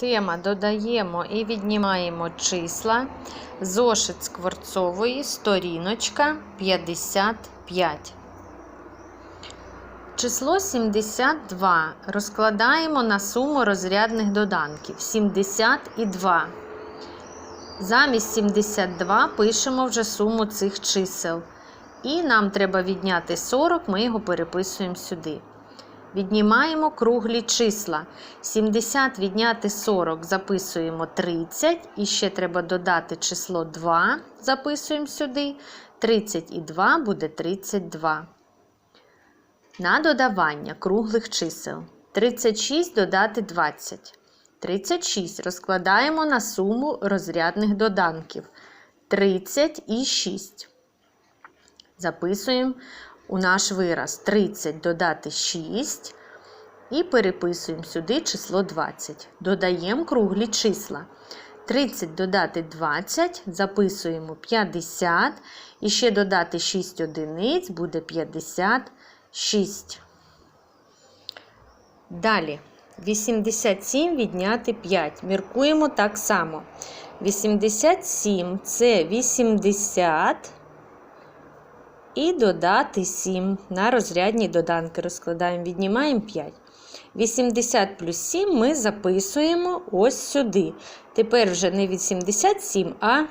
Тема додаємо і віднімаємо числа. Зошит скворцової, сторіночка 55. Число 72 розкладаємо на суму розрядних доданків 70 і 2. Замість 72 пишемо вже суму цих чисел. І нам треба відняти 40, ми його переписуємо сюди. Віднімаємо круглі числа. 70 відняти 40, записуємо 30. І ще треба додати число 2, записуємо сюди. 30 і 2 буде 32. На додавання круглих чисел. 36 додати 20. 36 розкладаємо на суму розрядних доданків. 30 і 6. Записуємо у наш вираз 30 додати 6 і переписуємо сюди число 20. Додаємо круглі числа. 30 додати 20, записуємо 50 і ще додати 6 одиниць буде 56. Далі 87 відняти 5. Міркуємо так само. 87 це 80 і додати 7. На розрядні доданки розкладаємо, віднімаємо 5. 80 плюс 7 ми записуємо ось сюди. Тепер вже не 87, а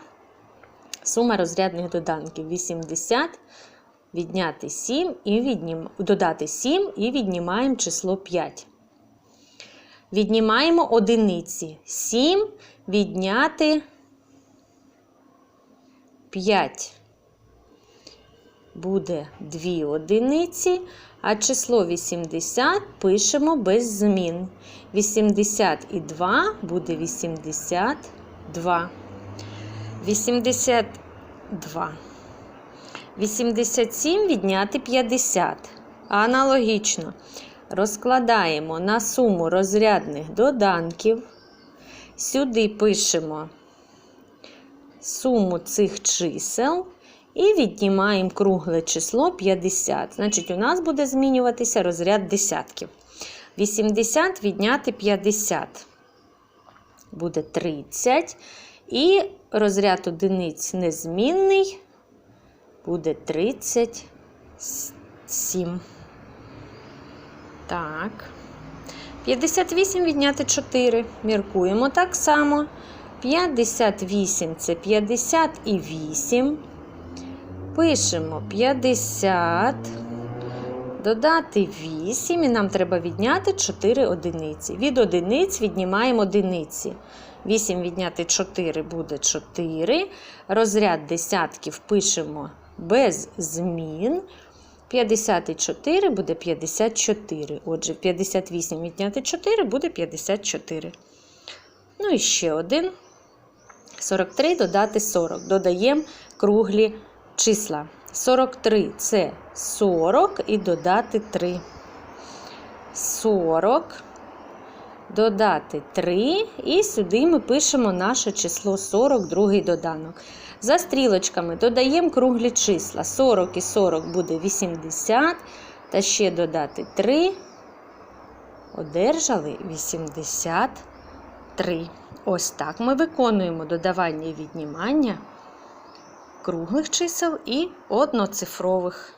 сума розрядних доданків. 80 відняти 7 і віднім... додати 7 і віднімаємо число 5. Віднімаємо одиниці. 7 відняти 5 буде 2 одиниці, а число 80 пишемо без змін. 82 буде 82. 82. 87 відняти 50. Аналогічно розкладаємо на суму розрядних доданків. Сюди пишемо суму цих чисел. І віднімаємо кругле число 50. Значить, у нас буде змінюватися розряд десятків. 80 відняти 50 буде 30. І розряд одиниць незмінний буде 37. Так. 58 відняти 4. Міркуємо так само. 58 це 58. Пишемо 50, додати 8, і нам треба відняти 4 одиниці. Від одиниць віднімаємо одиниці. 8 відняти 4 буде 4. Розряд десятків пишемо без змін. 54 буде 54. Отже, 58 відняти 4 буде 54. Ну і ще один. 43 додати 40. Додаємо круглі числа. 43 це 40 і додати 3. 40, додати 3, і сюди ми пишемо наше число 40, другий доданок. За стрілочками додаємо круглі числа. 40 і 40 буде 80, та ще додати 3. Одержали 83. Ось так ми виконуємо додавання і віднімання круглих чисел і одноцифрових.